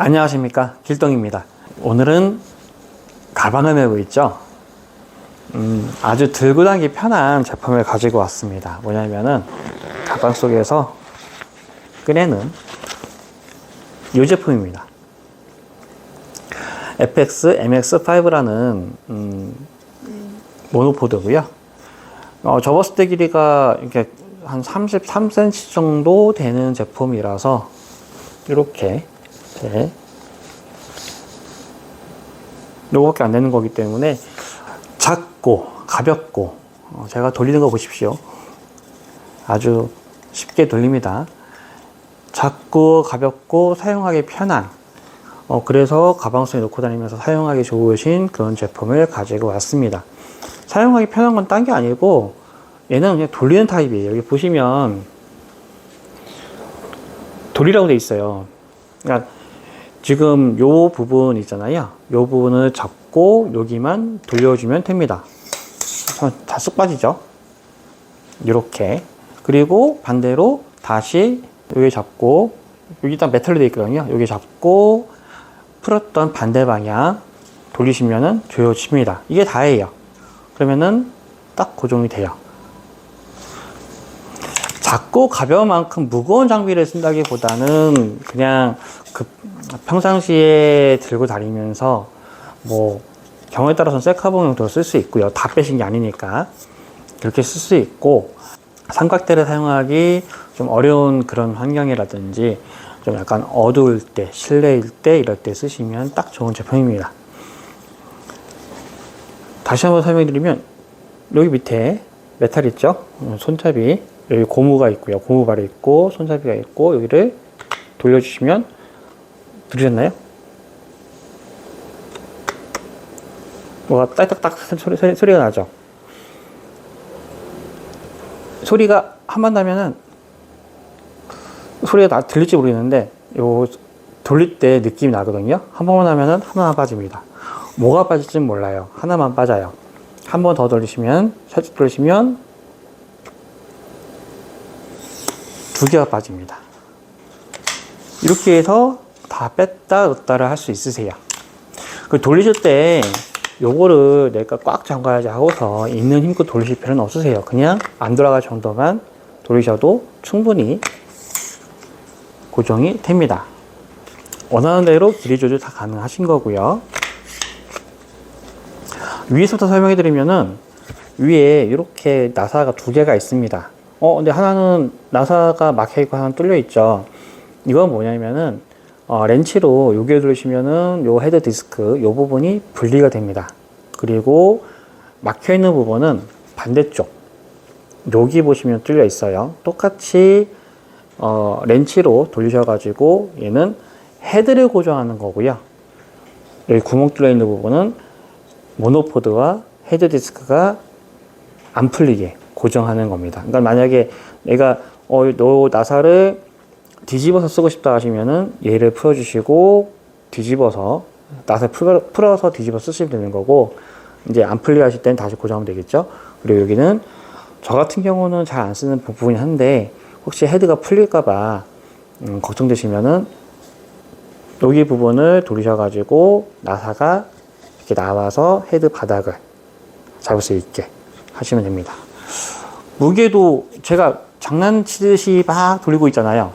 안녕하십니까? 길동입니다. 오늘은 가방을 메고 있죠? 음, 아주 들고 다니기 편한 제품을 가지고 왔습니다. 뭐냐면은 가방 속에서 꺼내는 이 제품입니다. FX MX5라는 음, 모노포드고요. 어, 접었을 때 길이가 이렇게 한 33cm 정도 되는 제품이라서 이렇게 네. 요거밖에 안 되는 거기 때문에 작고 가볍고 어, 제가 돌리는 거 보십시오. 아주 쉽게 돌립니다. 작고 가볍고 사용하기 편한 어, 그래서 가방 속에 놓고 다니면서 사용하기 좋으신 그런 제품을 가지고 왔습니다. 사용하기 편한 건 딴 게 아니고 얘는 그냥 돌리는 타입이에요. 여기 보시면 돌리라고 돼 있어요. 그러니까 지금 요 부분 있잖아요. 요 부분을 잡고 여기만 돌려주면 됩니다. 다 쑥 빠지죠? 이렇게. 그리고 반대로 다시 여기 잡고 여기 딱 메탈로 되어 있거든요. 여기 잡고 풀었던 반대 방향 돌리시면은 조여집니다. 이게 다예요. 그러면은 딱 고정이 돼요. 작고 가벼운 만큼 무거운 장비를 쓴다기보다는 그냥 그 평상시에 들고 다니면서 뭐 경우에 따라서는 셀카봉 용도 쓸수 있고요. 다 빼신 게 아니니까 그렇게 쓸 수 있고 삼각대를 사용하기 좀 어려운 그런 환경이라든지 좀 약간 어두울 때, 실내일 때 이럴 때 쓰시면 딱 좋은 제품입니다. 다시 한번 설명드리면 여기 밑에 메탈 있죠? 음, 손잡이 여기 고무가 있고요. 고무발이 있고 손잡이가 있고 여기를 돌려주시면 들으셨나요? 뭐가 딱딱딱 소리, 소리, 소리가 나죠? 소리가 한 번 나면은 소리가 나, 들릴지 모르겠는데 요 돌릴 때 느낌이 나거든요. 한 번만 하면은 하나만 빠집니다. 뭐가 빠질지는 몰라요. 하나만 빠져요. 한 번 더 돌리시면 살짝 돌리시면 두 개가 빠집니다. 이렇게 해서 다 뺐다 넣다를 할 수 있으세요. 그 돌리실 때 요거를 내가 꽉 잠가야지 하고서 있는 힘껏 돌리실 필요는 없으세요. 그냥 안 돌아갈 정도만 돌리셔도 충분히 고정이 됩니다. 원하는 대로 길이 조절 다 가능하신 거고요. 위에서부터 설명해 드리면은 위에 이렇게 나사가 두 개가 있습니다. 어, 근데 하나는 나사가 막혀 있고 하나는 뚫려 있죠. 이건 뭐냐면은 어, 렌치로 여기에 누르시면은 요 헤드 디스크 요 부분이 분리가 됩니다. 그리고 막혀 있는 부분은 반대쪽 여기 보시면 뚫려 있어요. 똑같이 어, 렌치로 돌리셔가지고 얘는 헤드를 고정하는 거고요. 여기 구멍 뚫려 있는 부분은 모노포드와 헤드 디스크가 안 풀리게 고정하는 겁니다. 그러니까 만약에 내가 어, 너 나사를 뒤집어서 쓰고 싶다 하시면은 얘를 풀어주시고 뒤집어서 나사 풀어, 풀어서 뒤집어 쓰시면 되는 거고 이제 안 풀려 하실 때는 다시 고정하면 되겠죠. 그리고 여기는 저 같은 경우는 잘 안 쓰는 부분이 한데 혹시 헤드가 풀릴까봐 음, 걱정되시면은 여기 부분을 돌리셔가지고 나사가 이렇게 나와서 헤드 바닥을 잡을 수 있게 하시면 됩니다. 무게도 제가 장난치듯이 막 돌리고 있잖아요.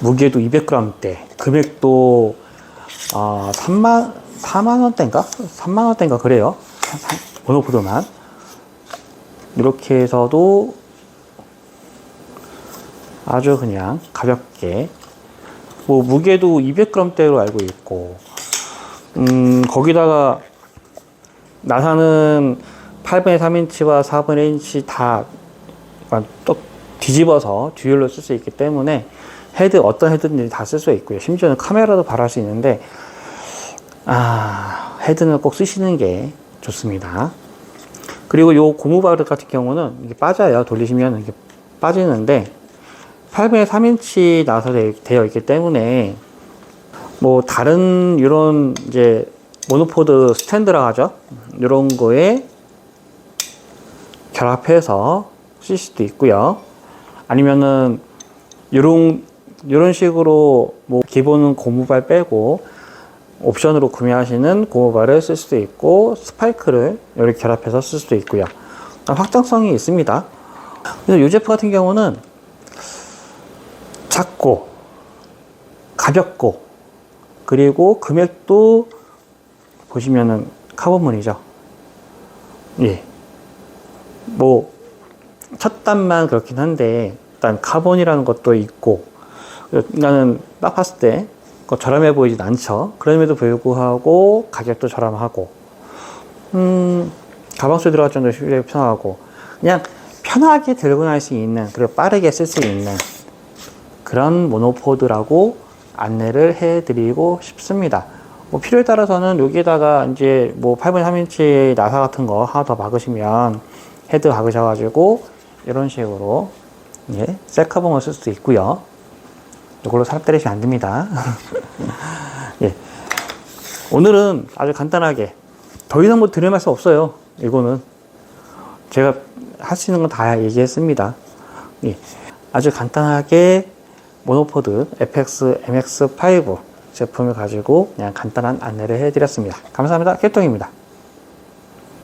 무게도 200g대, 금액도 어, 3만 4만 원대인가? 3만 원대인가 그래요. 모노포드만 이렇게 해서도 아주 그냥 가볍게 뭐 무게도 200g대로 알고 있고 음 거기다가 나사는 8분의 3인치와 4분의 1인치 다 또 뒤집어서 듀얼로 쓸 수 있기 때문에 헤드 어떤 헤드든지 다 쓸 수 있고요. 심지어는 카메라도 발할 수 있는데 아 헤드는 꼭 쓰시는 게 좋습니다. 그리고 요 고무바르 같은 경우는 이게 빠져요. 돌리시면 이게 빠지는데 8분의 3인치 나서 되어 있기 때문에 뭐 다른 이런 이제 모노포드 스탠드라 하죠. 이런 거에 결합해서 쓸 수도 있고요. 아니면은 이런 이런 식으로 뭐 기본은 고무발 빼고 옵션으로 구매하시는 고무발을 쓸 수도 있고 스파이크를 이렇게 결합해서 쓸 수도 있고요. 확장성이 있습니다. 그래서 이 제품 같은 경우는 작고 가볍고 그리고 금액도 보시면은 카본문이죠. 예. 뭐, 첫 단만 그렇긴 한데, 일단 카본이라는 것도 있고, 나는 딱 봤을 때, 저렴해 보이진 않죠. 그럼에도 불구하고, 가격도 저렴하고, 음, 가방 속에 들어갈 정도로 쉽게 편하고, 그냥 편하게 들고 다닐 수 있는, 그리고 빠르게 쓸 수 있는 그런 모노포드라고 안내를 해드리고 싶습니다. 뭐 필요에 따라서는 여기에다가 이제 뭐 8분의 3인치 나사 같은 거 하나 더 박으시면 헤드 박으셔가지고 이런 식으로 예, 셀카봉을 쓸 수도 있고요. 이걸로 사람 때리시면 안 됩니다. 예. 오늘은 아주 간단하게 더 이상 뭐 드릴 말씀 없어요. 이거는 제가 할 수 있는 건 다 얘기했습니다. 예. 아주 간단하게 모노포드 FX MX5 제품을 가지고 그냥 간단한 안내를 해드렸습니다. 감사합니다. 캡동입니다.